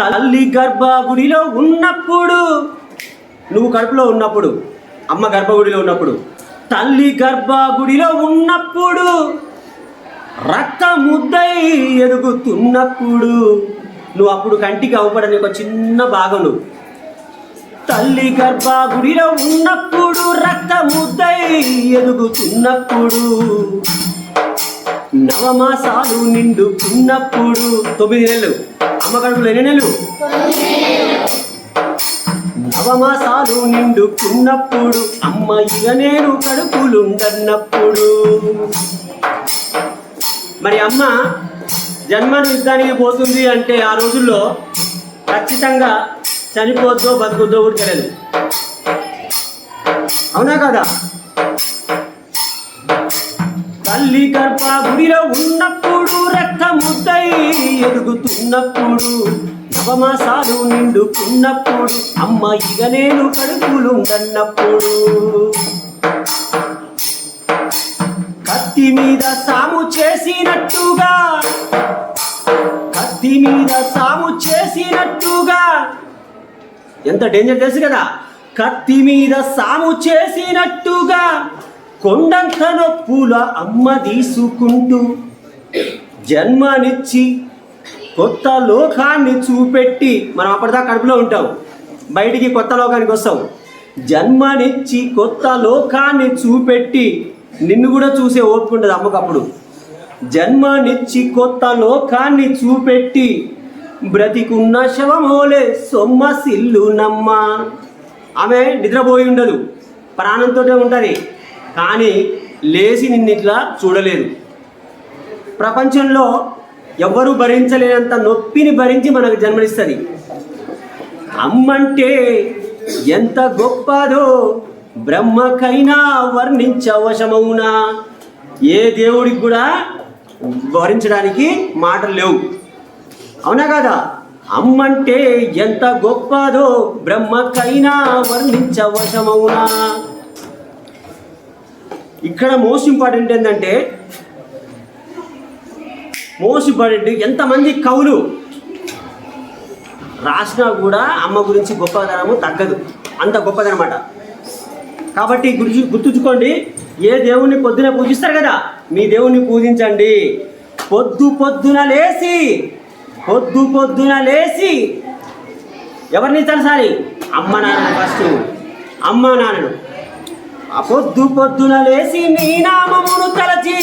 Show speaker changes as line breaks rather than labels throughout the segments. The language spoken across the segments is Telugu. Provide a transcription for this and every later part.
తల్లి గర్భగుడిలో ఉన్నప్పుడు నువ్వు కడుపులో ఉన్నప్పుడు అమ్మ గర్భగుడిలో ఉన్నప్పుడు తల్లి గర్భగుడిలో ఉన్నప్పుడు రక్త ముద్దై ఎదుగుతున్నప్పుడు నువ్వు అప్పుడు కంటికి అవపడని ఒక చిన్న భాగం నువ్వు. తల్లి గర్భగుడిలో ఉన్నప్పుడు రక్త ముద్దై ఎదుగుతున్నప్పుడు నవమాసాలు నిండుకున్నప్పుడు తొమ్మిది నెలలు. అమ్మ కడుపులో ఎన్ని నెలలు? నవమాసాలు నిండుకున్నప్పుడు అమ్మ ఇక నేను కడుపులుండన్నప్పుడు. మరి అమ్మ జన్మను యుద్ధానికి పోతుంది అంటే ఆ రోజుల్లో ఖచ్చితంగా చనిపోద్దో బతుకుద్దో కూడా తెలియదు అవునా కదా? తల్లి గర్భాగుడిలో ఉన్నప్పుడు రక్త ముద్దై ఎదుగుతున్నప్పుడు నవమాసాలు నిండుకున్నప్పుడు అమ్మ ఇక నేను కడుపులుండన్నప్పుడు. కత్తి మీద సాము చేసినట్టుగా కత్తి మీద సాము చేసినట్టుగా. ఎంత డేంజర్ తెలుసు కదా? కత్తి మీద సాము చేసినట్టుగా. కొండంత నొప్పుల అమ్మ తీసుకుంటూ జన్మనిచ్చి కొత్త లోకాన్ని చూపెట్టి మనం అప్పటిదాకా కడుపులో ఉంటాం. బయటికి కొత్త లోకానికి వస్తాం. జన్మనిచ్చి కొత్త లోకాన్ని చూపెట్టి నిన్ను కూడా చూసే ఓపిక ఉండదు అమ్మకప్పుడు జన్మనిచ్చి కొత్త లోకాన్ని చూపెట్టి బ్రతికున్న శవమోలే సొమ్మ సిల్లు నమ్మ ఆమె నిద్రపోయి ఉండదు. ప్రాణంతోనే ఉంటుంది. కానీ లేచి నిన్నిట్లా చూడలేదు. ప్రపంచంలో ఎవ్వరూ భరించలేనంత నొప్పిని భరించి మనకు జన్మనిస్తుంది. అమ్మంటే ఎంత గొప్పదో బ్రహ్మకైనా వర్ణించవశమవునా? ఏ దేవుడికి కూడా వర్ణించడానికి మాటలు లేవు. అవునా కదా? అమ్మంటే ఎంత గొప్పదో బ్రహ్మకైనా వర్ణించవశమవునా? ఇక్కడ మోస్ట్ ఇంపార్టెంట్ ఏంటంటే మోస్ట్ ఇంపార్టెంట్ ఎంతమంది కవులు రాసినా కూడా అమ్మ గురించి గొప్పదనము తగ్గదు. అంత గొప్పదనమాట. కాబట్టి గురించి గుర్తుంచుకోండి ఏ దేవుణ్ణి పొద్దున పూజిస్తారు కదా మీ దేవుణ్ణి పూజించండి. పొద్దు పొద్దున లేచి పొద్దు పొద్దున లేచి. ఎవరిని తలసాలి అమ్మ నాన్న ఫస్ట్ అమ్మ నాన్నను. పొద్దు పొద్దున లేచి నీ నామమును తలచి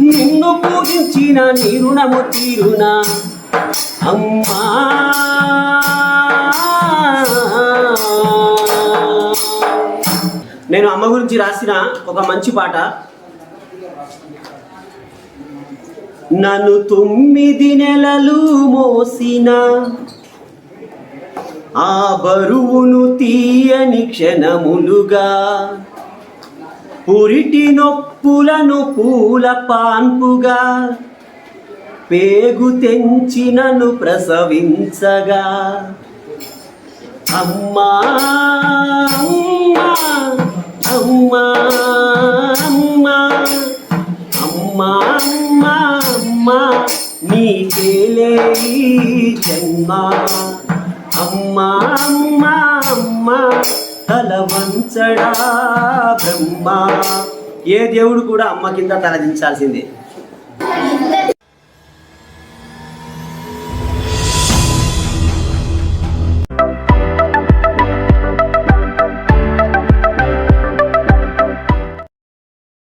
నిన్ను పూజించిన నీ రుణము తీరునా. అమ్మా! నేను అమ్మ గురించి రాసిన ఒక మంచి పాట. నన్ను తొమ్మిది నెలలు మోసిన ఆ బరువును తీయని క్షణములుగా. పురిటి నొప్పులను పూల పాన్పుగా. పేగు తెంచినను ప్రసవించగా. అమ్మా అమ్మా అమ్మా అమ్మా అమ్మా అమ్మా నీకేలే జన్మా. అమ్మా అమ్మా అమ్మా తల వంచడా బ్రహ్మ. ఏ దేవుడు కూడా అమ్మ కింద తలదించాల్సిందే.